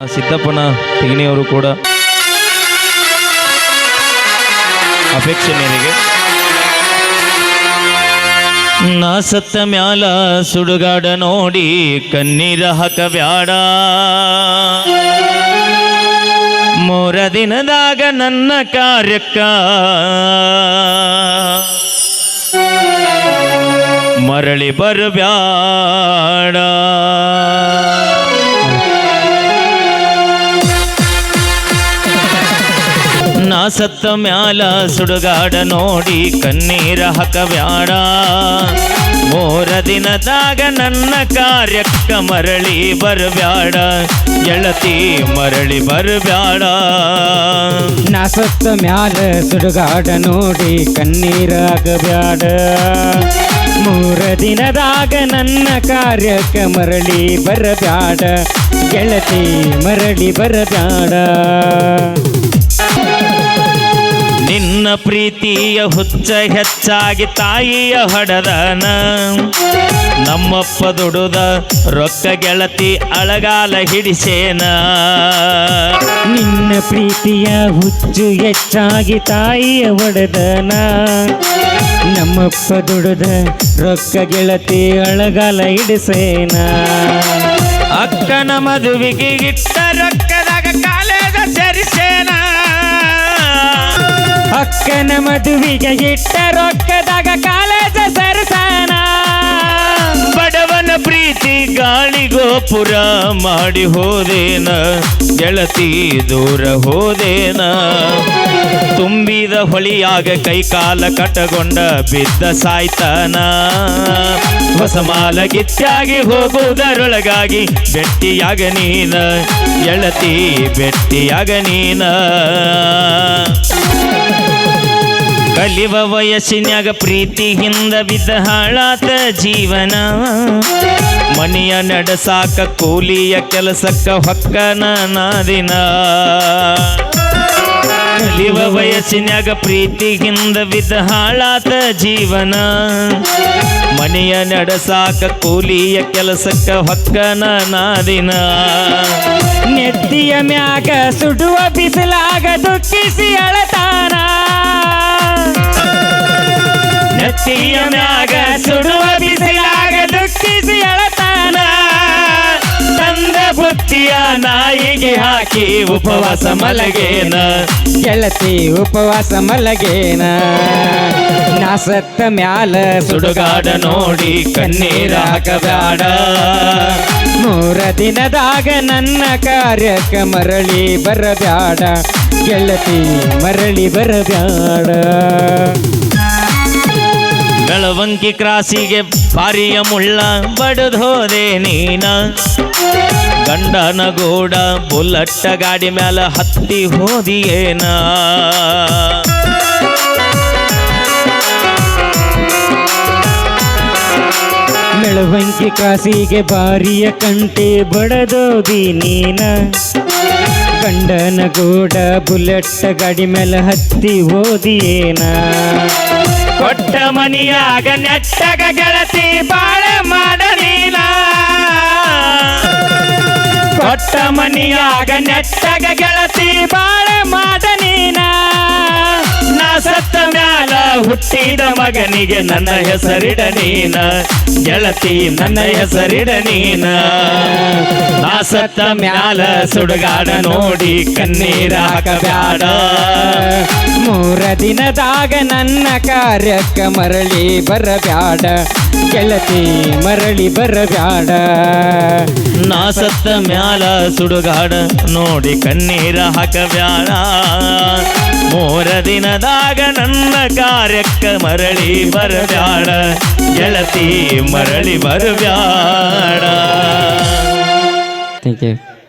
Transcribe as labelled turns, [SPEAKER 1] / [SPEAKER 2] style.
[SPEAKER 1] ಸಿದ್ದಪ್ಪನ ತೆಗಿನಿಯವರು ಕೂಡ ಅಪೇಕ್ಷೆ ಮೇರೆಗೆ ನಾ ಸತ್ತ ಮ್ಯಾಲ ಸುಡುಗಾಡ ನೋಡಿ ಕಣ್ಣೀರ ಹಾಕಬ್ಯಾಡ ಮೂರ ದಿನದಾಗ ನನ್ನ ಕಾರ್ಯಕ್ಕ ಮರಳಿ ಬರಬ್ಯಾಡ ಸತ್ತ ಮ್ಯಾಲ ಸುಡುಗಾಡ ನೋಡಿ ಕಣ್ಣೀರ ಹಕವ್ಯಾಡ. ಮೂರ ದಿನದಾಗ ನನ್ನ ಕಾರ್ಯಕ್ಕ ಮರಳಿ ಬರಬ್ಯಾಡ ಎಳತಿ ಮರಳಿ ಬರಬ್ಯಾಡ
[SPEAKER 2] ನಾ ಸತ್ತ ಮ್ಯಾಲ ಸುಡುಗಾಡ ನೋಡಿ ಕಣ್ಣೀರಾಗಬ್ಯಾಡ ಮೂರ ದಿನದಾಗ ನನ್ನ ಕಾರ್ಯಕ್ಕೆ ಮರಳಿ ಬರಬ್ಯಾಡ ಗೆಳತಿ ಮರಳಿ ಬರಬ್ಯಾಡ
[SPEAKER 1] ನಿನ್ನ ಪ್ರೀತಿಯ ಹುಚ್ಚ ಹೆಚ್ಚಾಗಿ ತಾಯಿಯ ಹೊಡೆದನ. ನಮ್ಮಪ್ಪ ದುಡುದ ರೊಕ್ಕ ಗೆಳತಿ ಅಳಗಾಲ ಹಿಡಿಸೇನ.
[SPEAKER 2] ನಿನ್ನ ಪ್ರೀತಿಯ ಹುಚ್ಚು ಹೆಚ್ಚಾಗಿ ತಾಯಿಯ ಒಡೆದನ. ನಮ್ಮಪ್ಪ ದುಡುದ ರೊಕ್ಕ ಗೆಳತಿ ಅಳಗಾಲ ಹಿಡಿಸೇನ.
[SPEAKER 1] ಅಕ್ಕನ ಮದುವೆಗೆ ಇಟ್ಟ ರೊಕ್ಕದಾಗ
[SPEAKER 2] ಅಕ್ಕನ ಮದುವಿಗೆ ಇಟ್ಟ ರೊಕ್ಕದಾಗ ಕಾಲೇಜ ಸರಸಾನ
[SPEAKER 1] ಬಡವನ ಪ್ರೀತಿ ಗಾಳಿಗೋಪುರ ಮಾಡಿ ಹೋದೇನ, ಗೆಳತಿ ದೂರ ಹೋದೇನ. ತುಂಬಿದ ಹೊಳಿಯಾಗ ಕೈಕಾಲ ಕಟಗೊಂಡ ಬಿದ್ದ ಸಾಯ್ತಾನ. ಹೊಸ ಮಾಲ ಗಿಚ್ಚಾಗಿ ಹೋಗುವುದರೊಳಗಾಗಿ ಬೆಟ್ಟಿಯಾಗ ನೀನ, ಗೆಳತಿ ಬೆಟ್ಟಿಯಾಗ ನೀನ. ಕಲಿವ ವಯಸ್ಸಿನ್ಯಾಗ ಪ್ರೀತಿ ಹಿಂದ ಬಿದ್ದ ಹಾಳಾತ ಜೀವನ. ಮನೆಯ ನಡೆಸಾಕ ಕೂಲಿಯ ಕೆಲಸಕ್ಕ ಹೊಕ್ಕನ ನಾದಿನ ಕಲಿವ ವಯಸ್ಸಿನ್ಯಾಗ ಪ್ರೀತಿ ಹಿಂದ ಬಿದ್ದ ಹಾಳಾತ ಜೀವನ. ಮನೆಯ ನಡೆಸಾಕ ಕೂಲಿಯ ಕೆಲಸಕ್ಕ ಹೊಕ್ಕನ ನಾದಿನ
[SPEAKER 2] ನೆತ್ತಿಯ ಮ್ಯಾಗ ಸುಡುವ ಬಿಸಿಲಾಗ ದುಃಖಿಸಿ ಅಳತಾನ ಮ್ಯಾಗ ಸುಡುವ ಬಿಸಿಲಾಗ ದುಃಖಿಸಿ ಅಳತಾನ.
[SPEAKER 1] ತಂದ ಬುತ್ತಿಯ ನಾಯಿಗೆ ಹಾಕಿ ಉಪವಾಸ ಮಲಗೇನ.
[SPEAKER 2] ಗೆಳತಿ ಉಪವಾಸ ಮಲಗೇನ. ನಾ ಸತ್ತ ಮ್ಯಾಲ
[SPEAKER 1] ಸುಡುಗಾಡ ನೋಡಿ ಕಣ್ಣೀರ ಹಾಕಬ್ಯಾಡ
[SPEAKER 2] ಮೂರ ದಿನದಾಗ ನನ್ನ ಕಾರ್ಯಕ್ಕ ಮರಳಿ ಬರಬ್ಯಾಡ. ಗೆಳತಿ ಮರಳಿ ಬರಬ್ಯಾಡ.
[SPEAKER 1] ಬೆಳವಂಕಿ ಕ್ರಾಸಿಗೆ ಪಾರಿಯ ಮುಳ್ಳ ಬಡದೋದೆ ನೀನ. ಗಂಡನ ಗೂಡ ಬುಲ್ಲಟ್ಟ ಗಾಡಿ ಮ್ಯಾಲ ಹತ್ತಿ ಹೋದಿಯೇನ
[SPEAKER 2] ಮೆಳವಂಕಿ ಕ್ರಾಸಿಗೆ ಬಾರಿಯ ಕಂಟೆ ಬಡದೋದಿ ನೀನ. ಗಂಡನ ಗೂಡ ಬುಲೆಟ್ ಗಾಡಿ ಮೇಲೆ ಹತ್ತಿ ಓದಿಯೇನ
[SPEAKER 1] ಕೊಟ್ಟ ಮನಿಯಾಗ ನೆಟ್ಟಗ ಗೆಳತಿ ಬಾಳ ಮಾಡ ನೀನ
[SPEAKER 2] ಕೊಟ್ಟ ಮನಿಯಾಗ ನೆಟ್ಟಗ ಗೆಳತಿ ಬಾಳ ಮಾಡ
[SPEAKER 1] ಹುಟ್ಟಿದ ಮಗನಿಗೆ ನನ್ನ ಹೆಸರಿಡ ನೀನ. ಗೆಳತಿ, ನನ್ನ ಹೆಸರಿಡ ನೀನ. ನಾ ಮ್ಯಾಲ ಸುಡುಗಾಡ ನೋಡಿ ಕಣ್ಣೀರ ಹಾಕಬ್ಯಾಡ.
[SPEAKER 2] ಮೂರ ದಿನದಾಗ ನನ್ನ ಕಾರ್ಯಕ್ಕ ಮರಳಿ ಬರಬ್ಯಾಡ. ಗೆಳತಿ ಮರಳಿ ಬರಬ್ಯಾಡ.
[SPEAKER 1] ನಾ ಸತ್ತ ಮ್ಯಾಲ ಸುಡುಗಾಡ ನೋಡಿ ಕಣ್ಣೀರ ಹಾಕಬ್ಯಾಡ. ಮೂರ ದಿನದಾಗ ನನ್ನ ಕಾರ್ಯಕ್ಕ ಮರಳಿ ಬರಬ್ಯಾಡ. ಗೆಳತಿ ಮರಳಿ ಬರಬ್ಯಾಡ.
[SPEAKER 2] Thank you